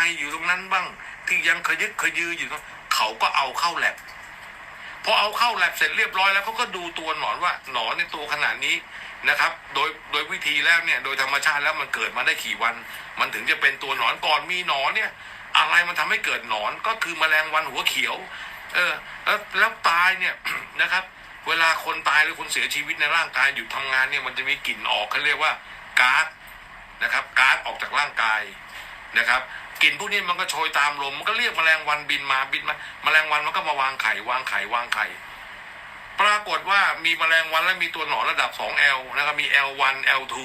ายอยู่ตรงนั้นบ้าง ที่ยังขยึกขยืออยู่เขาก็เอาเข้าแลบพอเอาเข้าแลบเสร็จเรียบร้อยแล้วเขาก็ดูตัวหนอนว่าหนอนในตัวขนาดนี้นะครับ โดยโดยวิธีแล้วเนี่ย โดยธรรมชาติแล้วมันเกิดมาได้กี่วัน มันถึงจะเป็นตัวหนอนก่อนมีหนอนเนี่ย อะไรมันทำให้เกิดหนอนก็คือแมลงวันหัวเขียว เออ แล้วแล้วตายเนี่ยนะครับ เวลาคนตายหรือคนเสียชีวิตในร่างกายหยุดทำงานเนี่ยมันจะมีกลิ่นออกเขาเรียกว่าก๊าซนะครับก๊าซออกจากร่างกาย นะครับกลิ่นพวกนี้มันก็โชยตามลมมันก็เรียกแมลงวันบินมาบินมาแมลงวันมันก็มาวางไข่วางไข่วางไข่ ปรากฏว่ามีแมลงวันและมีตัวหนอนระดับ 2L นะครับมี L1 L2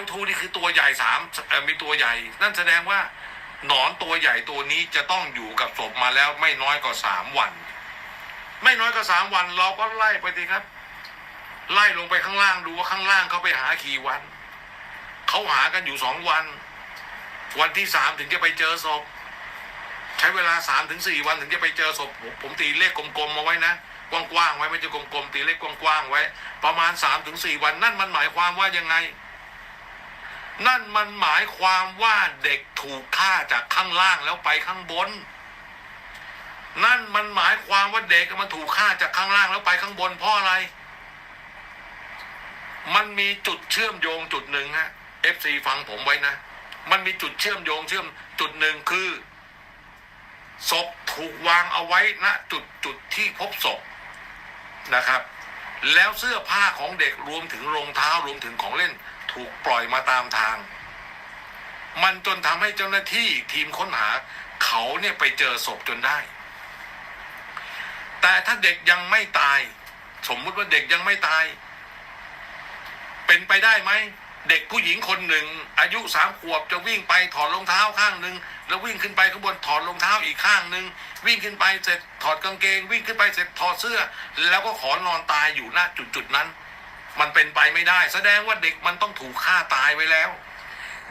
L2 นี่คือตัวใหญ่สามมีตัวใหญ่ นั่นแสดงว่าหนอนตัวใหญ่ตัวนี้จะต้องอยู่กับศพมาแล้วไม่น้อยกว่าสามวัน ไม่น้อยกว่าสามวันเราก็ไล่ไปสิครับ ไล่ลงไปข้างล่างดูว่าข้างล่างเขาไปหากี่วัน เขาหากันอยู่สองวัน วันที่สามถึงจะไปเจอศพ ใช้เวลาสามถึงสี่วันถึงจะไปเจอศพ ผมผมตีเลขกลมๆมาไว้นะกว้างๆไว้ไม่ใช่กลมๆตีเลขกว้างๆไว้ ประมาณสามถึงสี่วันนั่นมันหมายความว่ายังไง นั่นมันหมายความว่าเด็กถูกฆ่าจากข้างล่างแล้วไปข้างบน นั่นมันหมายความว่าเด็กมันถูกฆ่าจากข้างล่างแล้วไปข้างบนเพราะอะไร มันมีจุดเชื่อมโยงจุดหนึ่งฮะ FC ฟังผมไว้นะ มันมีจุดเชื่อมโยงเชื่อมจุดหนึ่งคือศพถูกวางเอาไว้ณจุดจุดที่พบศพนะครับ แล้วเสื้อผ้าของเด็กรวมถึงรองเท้ารวมถึงของเล่น ถูกปล่อยมาตามทาง มันจนทำให้เจ้าหน้าที่ทีมค้นหา เขาเนี่ยไปเจอศพจนได้ แต่ถ้าเด็กยังไม่ตาย สมมุติว่าเด็กยังไม่ตาย เป็นไปได้ไหม เด็กผู้หญิงคนหนึ่ง อายุสามขวบจะวิ่งไปถอดรองเท้าข้างหนึ่งแล้ววิ่งขึ้นไปข้างบนถอดรองเท้าอีกข้างหนึ่งวิ่งขึ้นไปเสร็จถอดกางเกง วิ่งขึ้นไปเสร็จถอดเสื้อ แล้วก็ขอนอนตายอยู่ณจุดจุดๆนั้น มันเป็นไปไม่ได้ แสดงว่าเด็กมันต้องถูกฆ่าตายไว้แล้ว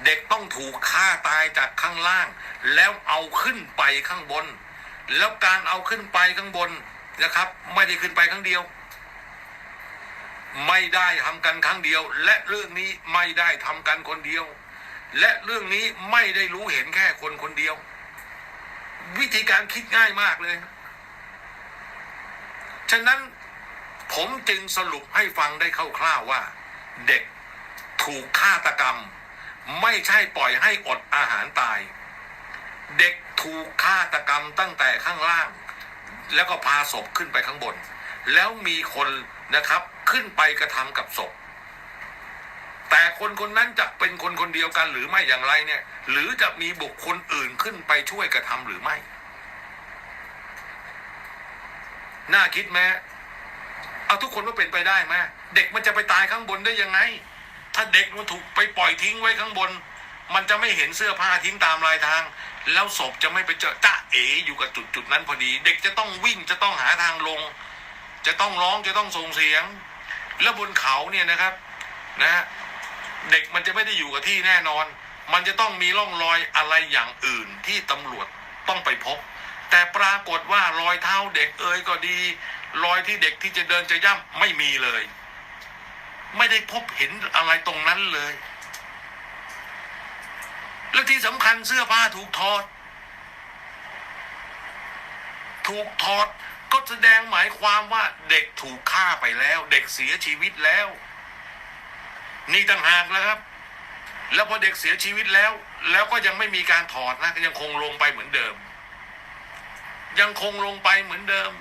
เด็กต้องถูกฆ่าตายจากข้างล่าง แล้วเอาขึ้นไปข้างบน แล้วการเอาขึ้นไปข้างบนนะครับ ไม่ได้ขึ้นไปครั้งเดียว ไม่ได้ทำกันครั้งเดียว และเรื่องนี้ไม่ได้ทำกันคนเดียว และเรื่องนี้ไม่ได้รู้เห็นแค่คนคนเดียว วิธีการคิดง่ายมากเลย ฉะนั้นผมจึงสรุปให้ฟังได้คร่าวๆว่า เด็กถูกฆาตกรรม ไม่ใช่ปล่อยให้อดอาหารตาย เด็กถูกฆาตกรรมตั้งแต่ข้างล่าง แล้วก็พาศพขึ้นไปข้างบน แล้วมีคนนะครับ ขึ้นไปกระทำกับศพ แต่คนคนนั้นจะเป็นคนคนเดียวกันหรือไม่อย่างไรเนี่ย หรือจะมีบุคคลอื่นขึ้นไปช่วยกระทำหรือไม่ น่าคิดไหมเอาทุกคนว่าเป็นไปได้ไหมเด็กมันจะไปตายข้างบนได้ยังไง ถ้าเด็กมันถูกไปปล่อยทิ้งไว้ข้างบน มันจะไม่เห็นเสื้อผ้าทิ้งตามรายทาง แล้วศพจะไม่ไปเจอจ้าเอ๋อยู่กับจุดจุดนั้นพอดี เด็กจะต้องวิ่งจะต้องหาทางลง จะต้องร้องจะต้องส่งเสียง แล้วบนเขาเนี่ยนะครับนะเด็กมันจะไม่ได้อยู่กับที่แน่นอน มันจะต้องมีร่องรอยอะไรอย่างอื่นที่ตำรวจต้องไปพบ แต่ปรากฏว่ารอยเท้าเด็กเอ่ยก็ดี รอยที่เด็กที่จะเดินจะย่ำไม่มีเลย ไม่ได้พบเห็นอะไรตรงนั้นเลย และที่สำคัญเสื้อผ้าถูกถอด ถูกถอด ก็แสดงหมายความว่าเด็กถูกฆ่าไปแล้ว เด็กเสียชีวิตแล้ว นี่ต่างหากแล้วครับ แล้วพอเด็กเสียชีวิตแล้ว แล้วก็ยังไม่มีการถอดนะก็ยังคงลงไปเหมือนเดิม ยังคงลงไปเหมือนเดิม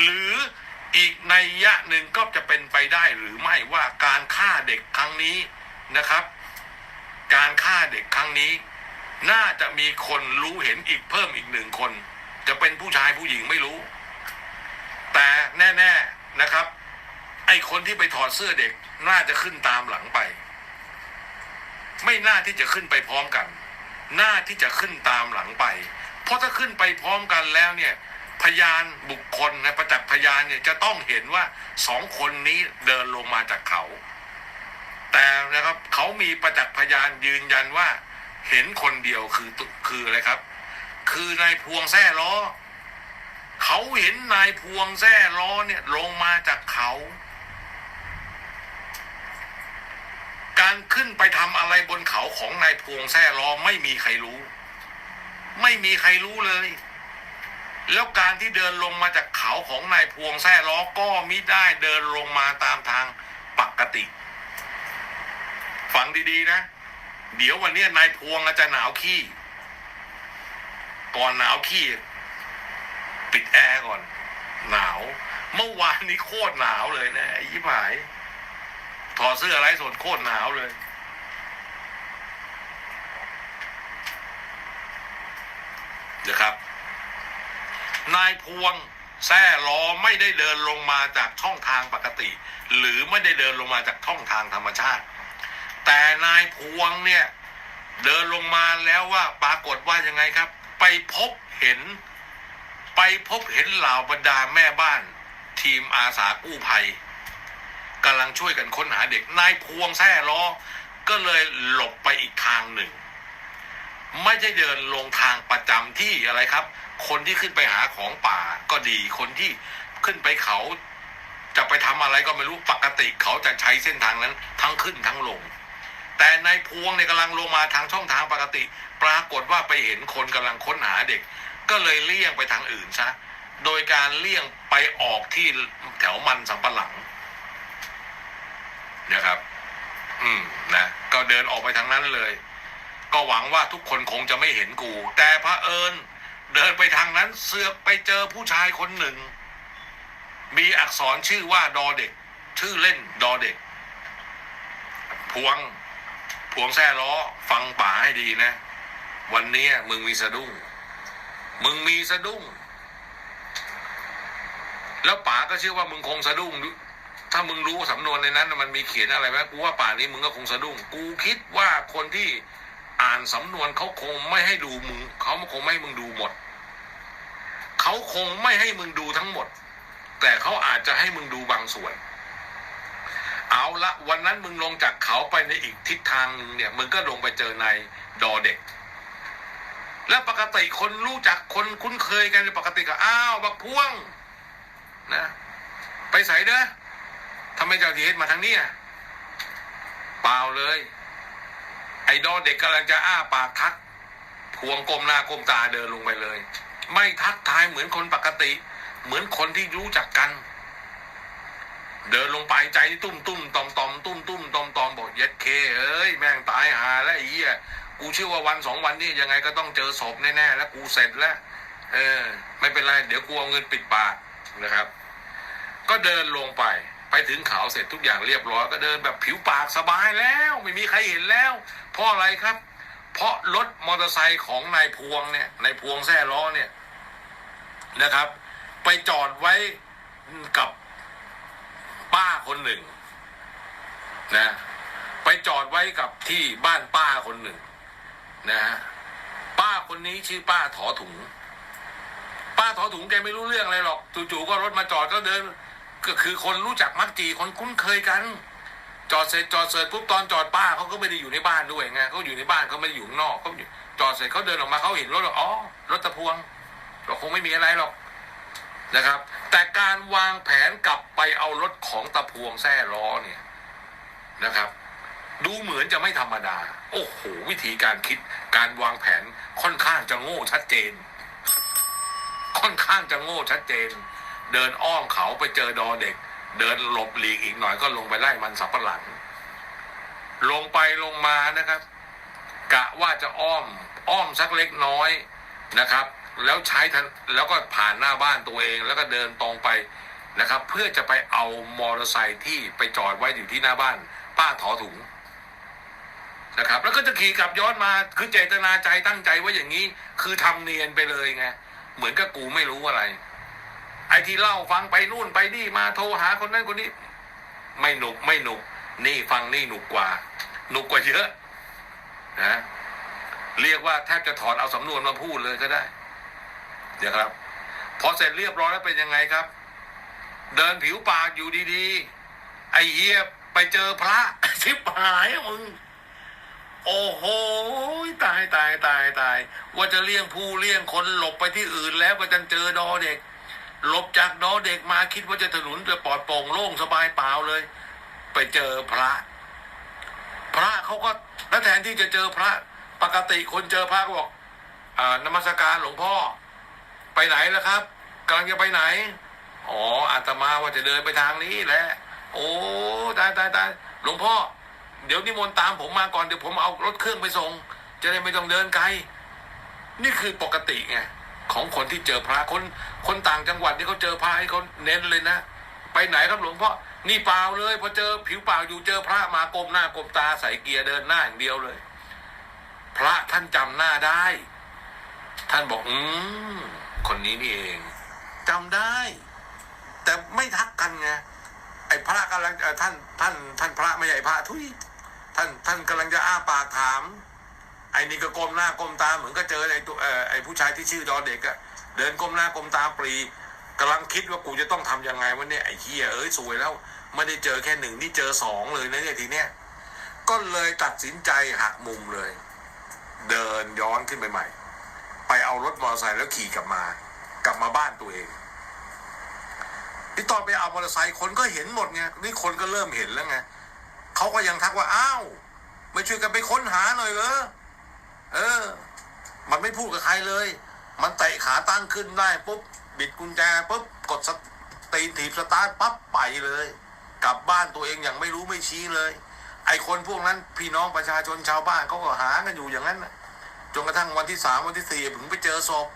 หรืออีกในยยะหนึ่งก็จะเป็นไปได้หรือไม่ว่าการฆ่าเด็กครั้งนี้นะครับ การฆ่าเด็กครั้งนี้ น่าจะมีคนรู้เห็นอีกเพิ่มอีกหนึ่งคน จะเป็นผู้ชายผู้หญิงไม่รู้ แต่แน่ ๆนะครับ ไอคนที่ไปถอดเสื้อเด็กน่าจะขึ้นตามหลังไป ไม่น่าที่จะขึ้นไปพร้อมกันน่าที่จะขึ้นตามหลังไป เพราะถ้าขึ้นไปพร้อมกันแล้วเนี่ย พยานบุคคลนะประจักษ์พยานเนี่ยจะต้องเห็นว่าสองคนนี้เดินลงมาจากเขา แต่นะครับเขามีประจักษ์พยานยืนยันว่า เห็นคนเดียวคือคืออะไรครับ คือนายพวงแท้ล้อ เขาเห็นนายพวงแซ่ล้อเนี่ยลงมาจากเขา การขึ้นไปทำอะไรบนเขาของนายพวงแซ่ล้อไม่มีใครรู้ ไม่มีใครรู้เลย แล้วการที่เดินลงมาจากเขาของนายพวงแซ่ล้อก็มิได้เดินลงมาตามทางปกติฟังดีๆนะ เดี๋ยววันนี้นายพวงอาจจะหนาวขี้ ก่อนหนาวขี้ปิดแอร์ก่อน หนาว เมื่อวานนี้โคตรหนาวเลยนะไอ้ยิบหายถอดเสื้อไรสดโคตรหนาวเลยนะครับ นายพวงแซ่ล้อไม่ได้เดินลงมาจากช่องทางปกติ หรือไม่ได้เดินลงมาจากช่องทางธรรมชาติ แต่นายพวงเนี่ย เดินลงมาแล้วว่าปรากฏว่ายังไงครับ ไปพบเห็น ไปพบเห็นเหล่าบรรดาแม่บ้าน ทีมอาสากู้ภัยกำลังช่วยกันค้นหาเด็กนายพวงแซ่ล้อ ก็เลยหลบไปอีกทางหนึ่ง ไม่ใช่เดินลงทางประจำที่อะไรครับ คนที่ขึ้นไปหาของป่าก็ดีคนที่ขึ้นไปเขาจะไปทำอะไรก็ไม่รู้ปกติเขาจะใช้เส้นทางนั้นทั้งขึ้นทั้งลง แต่ในพวงเนี่ยกำลังลงมาทางช่องทางปกติ ปรากฏว่าไปเห็นคนกำลังค้นหาเด็ก ก็เลยเลี่ยงไปทางอื่นซะโดยการเลี่ยงไปออกที่แถวมันสำปะหลังนะครับ อืมนะก็เดินออกไปทางนั้นเลย ก็หวังว่าทุกคนคงจะไม่เห็นกู แต่พระเอิญเดินไปทางนั้นเสือกไปเจอผู้ชายคนหนึ่ง มีอักษรชื่อว่าดอเด็ก ชื่อเล่นดอเด็ก พวง พวงแซ่ล้อฟังป่าให้ดีนะ วันนี้มึงมีสะดุ้ง มึงมีสะดุ้ง แล้วป๋าก็เชื่อว่ามึงคงสะดุ้ง ถ้ามึงรู้สำนวนในนั้น มันมีเขียนอะไรไหมกูว่าป่านี้มึงก็คงสะดุ้ง กูคิดว่าคนที่อ่านสำนวนเขาคงไม่ให้ดูมึงเขาคงไม่ให้มึงดูหมด เขาคงไม่ให้มึงดูทั้งหมด แต่เขาอาจจะให้มึงดูบางส่วน เอาละวันนั้นมึงลงจากเขาไปในอีกทิศทางหนึ่งเนี่ยมึงก็ลงไปเจอนายดอเด็ก แล้วปกติคนรู้จักคนคุ้นเคยกันปกติก็อ้าวบักพวงนะ ไปใส่เด้อทำไมเจ้าทีเฮ็ดมาทางนี้อะเปล่าเลย ไอ้ดอเด็กกำลังจะอ้าปากทัก พวงก้มหน้าก้มตาเดินลงไปเลย ไม่ทักทายเหมือนคนปกติ เหมือนคนที่รู้จักกัน เดินลงไปใจตุ้มตุ้มตอมตอมตุ้มตุ้มตอมตอมบอกเย็ดเคเอ้ยแม่งตายหาแล้วไอ้เหี้ยกูเชื่อว่าวันสองวันนี้ยังไงก็ต้องเจอศพแน่ๆแล้วกูเสร็จแล้วเออ ไม่เป็นไรเดี๋ยวกูเอาเงินปิดปากนะครับ ก็เดินลงไปไปถึงเขาเสร็จทุกอย่างเรียบร้อยก็เดินแบบผิวปากสบายแล้ว ไม่มีใครเห็นแล้ว เพราะอะไรครับ เพราะรถมอเตอร์ไซค์ของนายพวงเนี่ยนายพวงแซ่ล้อเนี่ยนะครับ ไปจอดไว้กับ ป้าคนหนึ่ง นะ ไปจอดไว้กับที่บ้านป้าคนหนึ่ง นะฮะป้าคนนี้ชื่อป้าถอถุง ป้าถอถุงแกไม่รู้เรื่องอะไรหรอกจู่ๆก็รถมาจอดก็เดิน ก็คือคนรู้จักมักจีคนคุ้นเคยกัน จอดเสร็จจอดเสร็จปุ๊บตอนจอดป้าเขาก็ไม่ได้อยู่ในบ้านด้วยไงเขาอยู่ในบ้านเขาไม่ได้อยู่ข้างนอกเขาจอดเสร็จเขาเดินออกมาเขาเห็นรถแล้วอ๋อรถตะพวงก็คงไม่มีอะไรหรอก นะครับ แต่การวางแผนกลับไปเอารถของตะพวงแซ่ล้อเนี่ยนะครับ ดูเหมือนจะไม่ธรรมดา โอ้โห วิธีการคิดการวางแผนค่อนข้างจะโง่ชัดเจน ค่อนข้างจะโง่ชัดเจน เดินอ้อมเขาไปเจอดอเด็ก เดินหลบหลีกอีกหน่อยก็ลงไปไล่มันสับปะหลัง ลงไปลงมานะครับกะว่าจะอ้อมอ้อมสักเล็กน้อยนะครับ แล้วใช้ทันแล้วก็ผ่านหน้าบ้านตัวเองแล้วก็เดินตรงไปนะครับ เพื่อจะไปเอามอเตอร์ไซค์ที่ไปจอดไว้อยู่ที่หน้าบ้าน ป้าถอถุงนะครับ แล้วก็จะขี่กลับย้อนมาคือเจตนาใจตั้งใจว่าอย่างนี้ คือทำเนียนไปเลยไงเหมือนกับกูไม่รู้อะไร ไอ้ที่เล่าฟังไปนู่นไปนี่มาโทรหาคนนั้นคนนี้ ไม่หนุกไม่หนุก นี่ฟังนี่หนุกกว่า หนุกกว่าเยอะนะเรียกว่าแทบจะถอนเอาสำนวนมาพูดเลยก็ได้ เดี๋ยวครับ พอเสร็จเรียบร้อยแล้วเป็นยังไงครับ เดินผิวปากอยู่ดีๆ ไอ้เหี้ยไปเจอพระชิบหายอะมึง โอ้โหตายตายตายตาย ว่าจะเลี่ยงผู้เลี่ยงคนหลบไปที่อื่นแล้วก็จะเจอดอเด็ก หลบจากดอเด็กมาคิดว่าจะถนนจะปลอดโปร่งโล่งสบายเปล่าเลย ไปเจอพระ พระเขาก็แล้วแทนที่จะเจอพระ ปกติคนเจอพระก็บอกอ่านมัสการหลวงพ่อ ไปไหนแล้วครับกำลังจะไปไหน อ๋ออาตมาว่าจะเดินไปทางนี้แหละ โอ้ตายตายตายหลวงพ่อ เดี๋ยวนิมนต์ตามผมมาก่อนเดี๋ยวผมเอารถเครื่องไปส่ง จะได้ไม่ต้องเดินไกล นี่คือปกติไงของคนที่เจอพระคนคนต่างจังหวัดที่เขาเจอพระให้เขาเน้นเลยนะ ไปไหนครับหลวงพ่อ นี่เปล่าเลยพอเจอผิวเปล่าอยู่เจอพระมากรมหน้ากรมตาใส่เกียร์เดินหน้าอย่างเดียวเลย พระท่านจำหน้าได้ ท่านบอก อืม คนนี้นี่เองจำได้ แต่ไม่ทักกันไงไอ้พระกำลังท่านท่านท่านพระไม่ใช่พระทุยท่านท่านกำลังจะอ้าปากถาม ไอ้นี่ก็ก้มหน้าก้มตาเหมือนก็เจอไอ้ตัวไอ้ผู้ชายที่ชื่อดอเด็กอะเดินก้มหน้าก้มตาปรีกำลังคิดว่ากูจะต้องทำยังไงวะเนี่ยไอ้เฮียเอ้ยสวยแล้ว ไม่ได้เจอแค่หนึ่งนี่เจอสองเลยนะเนี่ยทีเนี้ยก็เลยตัดสินใจหักมุมเลย เดินย้อนขึ้นไปใหม่ ไปเอารถมอเตอร์ไซค์แล้วขี่กลับมา กลับมาบ้านตัวเองที่ตอนไปเอามอเตอร์ไซค์คนก็เห็นหมดไงนี่คนก็เริ่มเห็นแล้วไงเขาก็ยังทักว่าอ้าวไม่ช่วยกันไปค้นหาหน่อยเหรอเออ มันไม่พูดกับใครเลย มันเตะขาตั้งขึ้นได้ปุ๊บบิดกุญแจปุ๊บกดสตีนถีบสตาร์ทปั๊บไปเลย กลับบ้านตัวเองอย่างไม่รู้ไม่ชี้เลย ไอ้คนพวกนั้นพี่น้องประชาชนชาวบ้านเขาก็หากันอยู่อย่างนั้นนะ จนกระทั่งวันที่สามวันที่สี่ถึงไปเจอศพ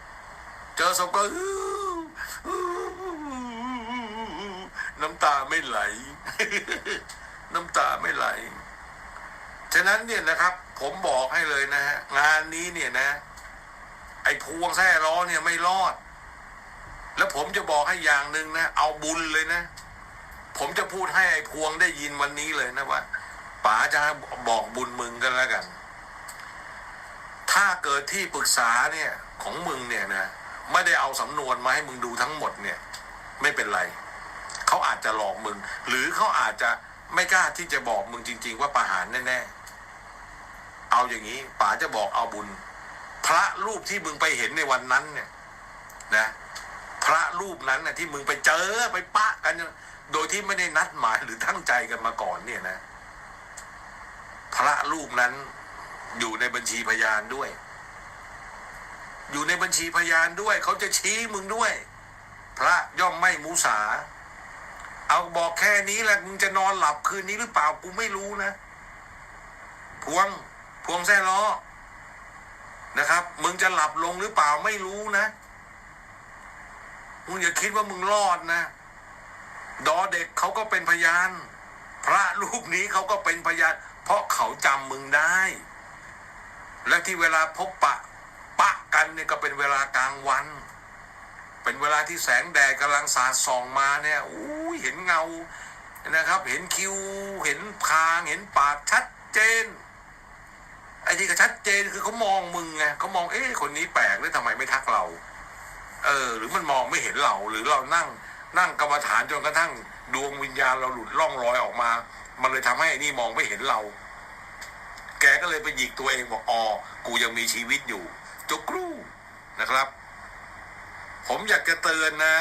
เจอศพก็น้ำตาไม่ไหล น้ำตาไม่ไหล ฉะนั้นเนี่ยนะครับ ผมบอกให้เลยนะฮะงานนี้เนี่ยนะ ไอ้พวงแท้ล้อเนี่ยไม่รอด แล้วผมจะบอกให้อย่างหนึ่งนะ เอาบุญเลยนะ ผมจะพูดให้ไอ้พวงได้ยินวันนี้เลยนะว่าป๋าจะบอกบุญมึงกันแล้วกัน ถ้าเกิดที่ปรึกษาเนี่ยของมึงเนี่ยนะไม่ได้เอาสำนวนมาให้มึงดูทั้งหมดเนี่ย ไม่เป็นไร เขาอาจจะหลอกมึง หรือเขาอาจจะไม่กล้าที่จะบอกมึงจริง ๆ ว่าประหารแน่ๆเอาอย่างนี้ป๋าจะบอกเอาบุญ พระรูปที่มึงไปเห็นในวันนั้นเนี่ยนะ พระรูปนั้นน่ะที่มึงไปเจอไปปะกัน โดยที่ไม่ได้นัดหมายหรือตั้งใจกันมาก่อนเนี่ยนะ พระรูปนั้น อยู่ในบัญชีพยานด้วย อยู่ในบัญชีพยานด้วย เขาจะชี้มึงด้วย พระย่อมไม่มุสา เอาบอกแค่นี้แหละมึงจะนอนหลับคืนนี้หรือเปล่ากูไม่รู้นะ พวง พวงแซ่ล้อนะครับ มึงจะหลับลงหรือเปล่าไม่รู้นะ มึงอย่าคิดว่ามึงรอดนะ ดอเด็กเขาก็เป็นพยาน พระรูปนี้เขาก็เป็นพยาน เพราะเขาจำมึงได้ และที่เวลาพบปะปะกันเนี่ยก็เป็นเวลากลางวัน เป็นเวลาที่แสงแดดกำลังสาดส่องมาเนี่ยอู้ยเห็นเงานะครับ เห็นคิวเห็นคางเห็นปากชัดเจนไอ้ที่ก็ชัดเจนคือเขามองมึงไงเขามองเอ๊ะคนนี้แปลกหรือทำไมไม่ทักเรา เออ หรือมันมองไม่เห็นเรา หรือเรานั่ง นั่งกรรมฐานจนกระทั่งดวงวิญญาณเราหลุดล่องลอยออกมา มันเลยทำให้ไอ้นี่มองไม่เห็นเรา แกก็เลยไปหยิกตัวเองบอกอ๋อกูยังมีชีวิตอยู่จกครู่นะครับ ผมอยากจะเตือนนะ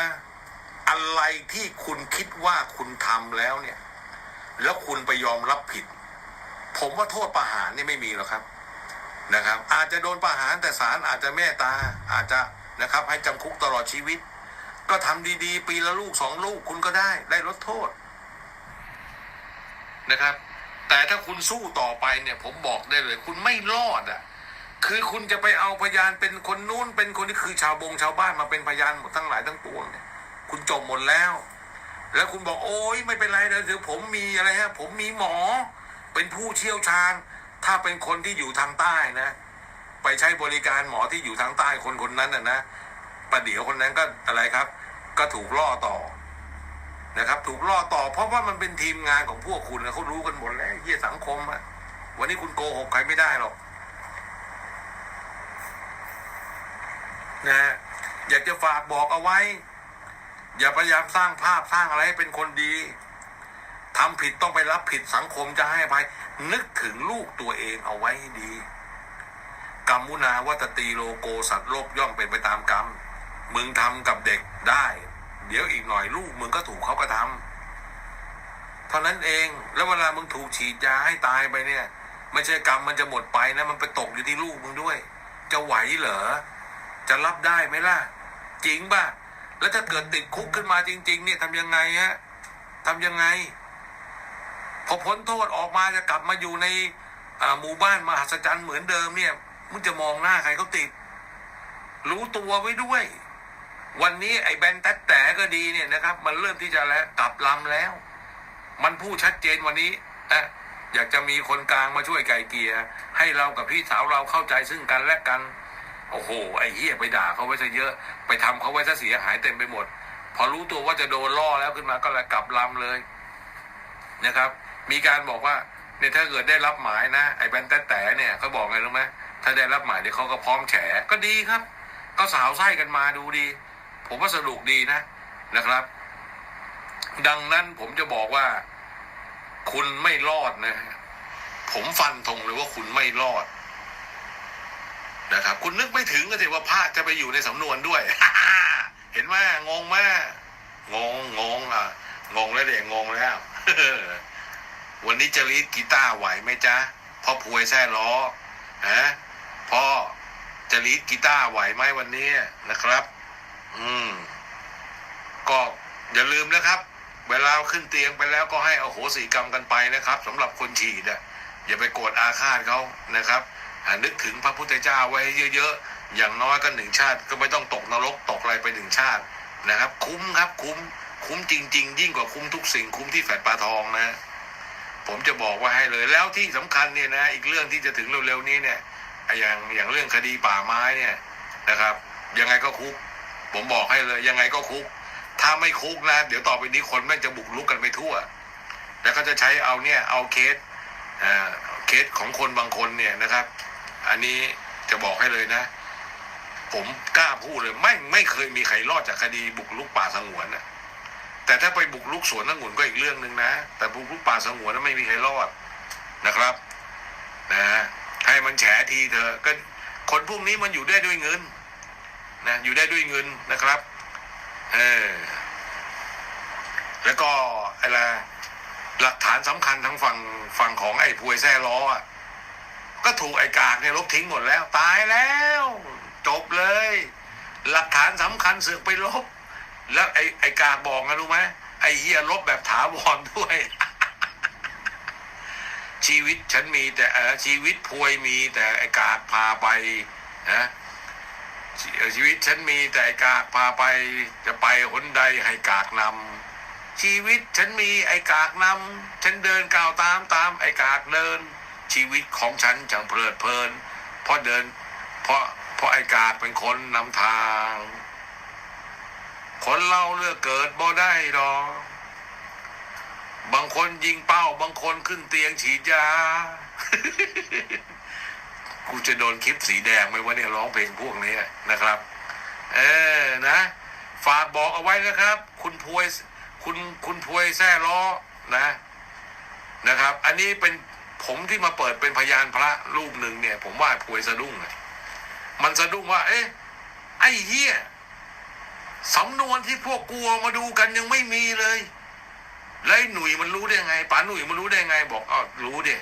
อะไรที่คุณคิดว่าคุณทำแล้วเนี่ย แล้วคุณไปยอมรับผิด ผมว่าโทษประหารนี่ไม่มีหรอกครับนะครับ อาจจะโดนประหารแต่ศาลอาจจะเมตตาอาจจะนะครับ ให้จำคุกตลอดชีวิต ก็ทำดีๆ ปีละลูกสองลูกคุณก็ได้ ได้ลดโทษนะครับ แต่ถ้าคุณสู้ต่อไปเนี่ยผมบอกได้เลย คุณไม่รอดอะ คือคุณจะไปเอาพยานเป็นคนนู้นเป็นคนที่คือชาวบงชาวบ้านมาเป็นพยานหมดทั้งหลายทั้งปวงเนี่ย คุณจบหมดแล้ว แล้วคุณบอกโอ้ยไม่เป็นไรเลยเดี๋ยวผมมีอะไรฮะผมมีหมอ เป็นผู้เชี่ยวชาญ ถ้าเป็นคนที่อยู่ทางใต้นะ ไปใช้บริการหมอที่อยู่ทางใต้คนคนนั้นน่ะนะประเดี๋ยวคนนั้นก็อะไรครับ ก็ถูกล่อต่อ นะครับถูกล่อต่อเพราะว่ามันเป็นทีมงานของพวกคุณนะเขารู้กันหมดแล้วเยี่ยสังคมอะวันนี้คุณโกหกใครไม่ได้หรอกนะฮะอยากจะฝากบอกเอาไว้ อย่าพยายามสร้างภาพสร้างอะไรให้เป็นคนดีทำผิดต้องไปรับผิดสังคมจะให้อภัยนึกถึงลูกตัวเองเอาไว้ดีกรรมุนาวัตตีโลโกสัตว์โลกย่อมเป็นไปตามกรรม มึงทำกับเด็กได้ เดี๋ยวอีกหน่อยลูกมึงก็ถูกเขากระทำเท่านั้นเองแล้วเวลามึงถูกฉีดยาให้ตายไปเนี่ยไม่ใช่กรรมมันจะหมดไปนะ มันไปตกอยู่ที่ลูกมึงด้วย จะไหวเหรอจะรับได้ไหมล่ะ จริงป่ะ แล้วถ้าเกิดติดคุกขึ้นมาจริง ๆ เนี่ยทำยังไงฮะทำยังไง พอพ้นโทษออกมาจะกลับมาอยู่ในหมู่บ้านมหัศจรรย์เหมือนเดิมเนี่ยมึงจะมองหน้าใครเขาติด รู้ตัวไว้ด้วย วันนี้ไอ้แบนแต๊ดแต่ก็ดีเนี่ยนะครับ มันเริ่มที่จะแล้วกลับลำแล้ว มันพูดชัดเจนวันนี้นะอยากจะมีคนกลางมาช่วยไก่เกลียให้เรากับพี่สาวเราเข้าใจซึ่งกันและกัน โอ้โห ไอ้เหี้ยไปด่าเขาไว้ซะเยอะ ไปทำเขาไว้ซะเสียหายเต็มไปหมด พอรู้ตัวว่าจะโดนล่อแล้วขึ้นมาก็เลยกลับลำเลยนะครับ มีการบอกว่าเนี่ยถ้าเกิดได้รับหมายนะไอ้แบนแต๊ดแต่เนี่ยเขาบอกไงรู้ไหมถ้าได้รับหมายเดี๋ยวเขาก็พร้อมแฉก็ดีครับ ก็สาวไส้กันมาดูดี ผมว่าสนุกดีนะนะครับ ดังนั้นผมจะบอกว่า คุณไม่รอดนะผมฟันธงเลยว่าคุณไม่รอดนะครับ คุณนึกไม่ถึงก็สิว่าพระจะไปอยู่ในสำนวนด้วย เห็นไหมงงไหมงงงงอะงงแล้วเด็กงงแล้ววันนี้จะรีดกีตาร์ไหวไหมจ๊ะพ่อพวยแซ่ล้อฮะพ่อจะรีดกีตาร์ไหวไหมวันนี้นะครับ อืม ก็อย่าลืมนะครับ เวลาขึ้นเตียงไปแล้วก็ให้อโหสิกรรมกันไปนะครับสำหรับคนฉีดอะอย่าไปโกรธอาฆาตเขานะครับนึกถึงพระพุทธเจ้าไว้เยอะๆ อย่างน้อยก็หนึ่งชาติ ก็ไม่ต้องตกนรกตกอะไรไปหนึ่งชาตินะครับ คุ้มครับ คุ้ม คุ้มจริง ๆ ยิ่งกว่าคุ้มทุกสิ่งคุ้มที่แฝดปลาทองนะ ผมจะบอกว่าให้เลยแล้วที่สำคัญเนี่ยนะอีกเรื่องที่จะถึงเร็วๆนี้เนี่ยไอ้อย่างอย่างเรื่องคดีป่าไม้เนี่ยนะครับ ยังไงก็คุก ผมบอกให้เลยยังไงก็คุก ถ้าไม่คุกนะเดี๋ยวต่อไปนี้คนแม่งจะบุกลุกกันไปทั่ว แล้วก็จะใช้เอาเนี่ยเอาเคสเคสของคนบางคนเนี่ยนะครับ อันนี้จะบอกให้เลยนะ ผมกล้าพูดเลย ไม่ไม่เคยมีใครรอดจากคดีบุกลุกป่าสงวนนะแต่ถ้าไปบุกลุกสวนองุ่นก็อีกเรื่องหนึ่งนะ แต่บุกลุกป่าสงวนนั้นไม่มีใครรอดนะครับ นะ ให้มันแฉทีเถอะก็คนพวกนี้มันอยู่ได้ด้วยเงิน นะอยู่ได้ด้วยเงินนะครับเออแล้วก็อะไรหลักฐานสำคัญทั้งฝั่งฝั่งของไอ้พวยแซ่ล้ออะก็ถูกไอ้กากเนี่ยลบทิ้งหมดแล้ว ตายแล้ว จบเลย หลักฐานสำคัญเสือกไปลบ แล้วไอ้ไอ้กากบอกนะรู้ไหมไอ้เฮียลบแบบถาวรด้วย ชีวิตฉันมีแต่เออชีวิตพวยมีแต่ไอ้กากพาไปนะ ชีวิตฉันมีแต่กากพาไปจะไปหนใดให้กากนำชีวิตฉันมีไอ้กากนำฉันเดินก้าวตามตามไอ้กากเดิน ชีวิตของฉันจังเพลิดเพลินเพราะเดิน เพราะเพราะไอ้กากเป็นคนนำทาง คนเราเลือกเกิดบ่ได้ดอกบางคนยิงเป้า บางคนขึ้นเตียงฉีดยา กูจะโดนคลิปสีแดงไหมวะเนี่ยร้องเพลงพวกนี้นะครับ เออนะ ฝากบอกเอาไว้นะครับ คุณพวยคุณคุณพวยแซ่ล้อนะ นะครับ อันนี้เป็นผมที่มาเปิดเป็นพยานพระรูปหนึ่งเนี่ย ผมว่าพวยสะดุ้งอะมันสะดุ้งว่า เอ๊ะไอ้เหี้ยสำนวนที่พวกกลัวมาดูกันยังไม่มีเลย แล้วไอ้หนุ่ยมันรู้ได้ไงป๋าหนุ่ยมันรู้ได้ไง บอกอ้ารู้เดิ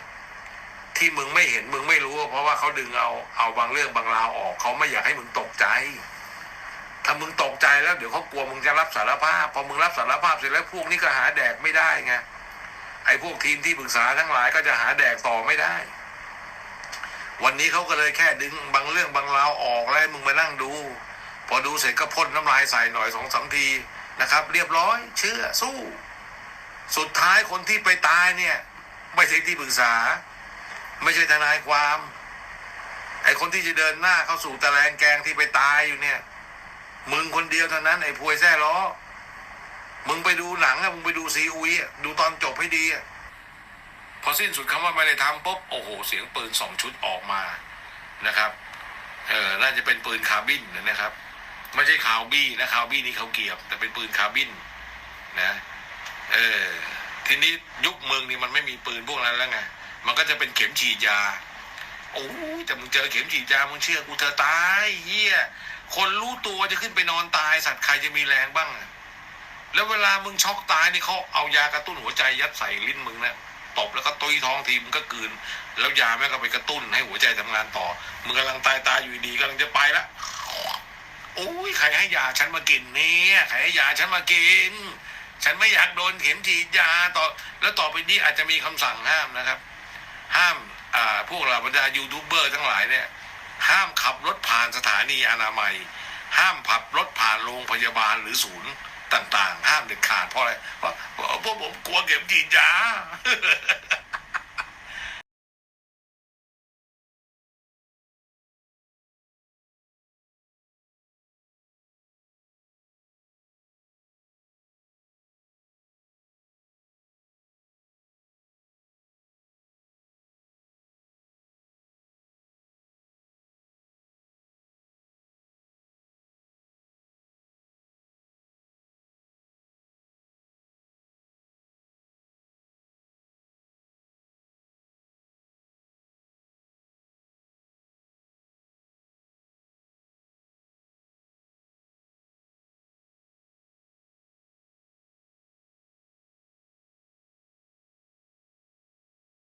ที่มึงไม่เห็นมึงไม่รู้เพราะว่าเขาดึงเอาเอาบางเรื่องบางราวออกเขาไม่อยากให้มึงตกใจ ถ้ามึงตกใจแล้วเดี๋ยวเขากลัวมึงจะรับสารภาพพอมึงรับสารภาพเสร็จแล้วพวกนี้ก็หาแดกไม่ได้ไงไอ้พวกทีมที่ปรึกษาทั้งหลายก็จะหาแดกต่อไม่ได้ วันนี้เขาก็เลยแค่ดึงบางเรื่องบางราวออกแล้วมึงมานั่งดู พอดูเสร็จก็พ่นน้ำลายใส่หน่อยสองสามทีนะครับ เรียบร้อย เชื่อสู้ สุดท้ายคนที่ไปตายเนี่ย ไม่ใช่ที่ปรึกษา ไม่ใช่ทนายความ ไอคนที่จะเดินหน้าเข้าสู่ตะแลงแกงที่ไปตายอยู่เนี่ย มึงคนเดียวเท่านั้นไอ้พวยแซ่ล้อ มึงไปดูหนังอะมึงไปดูซีอุยอะดูตอนจบให้ดีอะพอสิ้นสุดคำว่าไม่ได้ทำปุ๊บโอ้โห เสียงปืนสองชุดออกมานะครับเออน่าจะเป็นปืนคาร์บินนะครับ ไม่ใช่คาวบี้นะคาวบี้นี่เขาเกียบ แต่เป็นปืนคาร์บินนะ เออทีนี้ยุคเมืองนี่มันไม่มีปืนพวกนั้นแล้วไง มันก็จะเป็นเข็มฉีดยา โอ้ยแต่มึงเจอเข็มฉีดยามึงเชื่อกูเธอตายเฮียคนรู้ตัวจะขึ้นไปนอนตายสัตว์ใครจะมีแรงบ้าง แล้วเวลามึงช็อกตายนี่เขาเอายากระตุ้นหัวใจยัดใส่ลิ้นมึงนะตบแล้วก็ตุยท้องทีมึงก็กืน แล้วยาแม่งก็ไปกระตุ้นให้หัวใจทำงานต่อ มึงกำลังตายตายอยู่ดีกำลังจะไปละโอ้ยใครให้ยาฉันมากินเนี่ยใครให้ยาฉันมากิน ฉันไม่อยากโดนเข็มฉีดยาต่อ แล้วต่อไปนี้อาจจะมีคำสั่งห้ามนะครับ ห้ามพวกเราบรรดายูทูบเบอร์ทั้งหลายเนี่ยห้ามขับรถผ่านสถานีอนามัย ห้ามขับรถผ่านโรงพยาบาลหรือศูนย์ต่าง ๆ ห้ามเด็ดขาดเพราะอะไรเพราะเพราะผมกลัวเข็มฉีดยา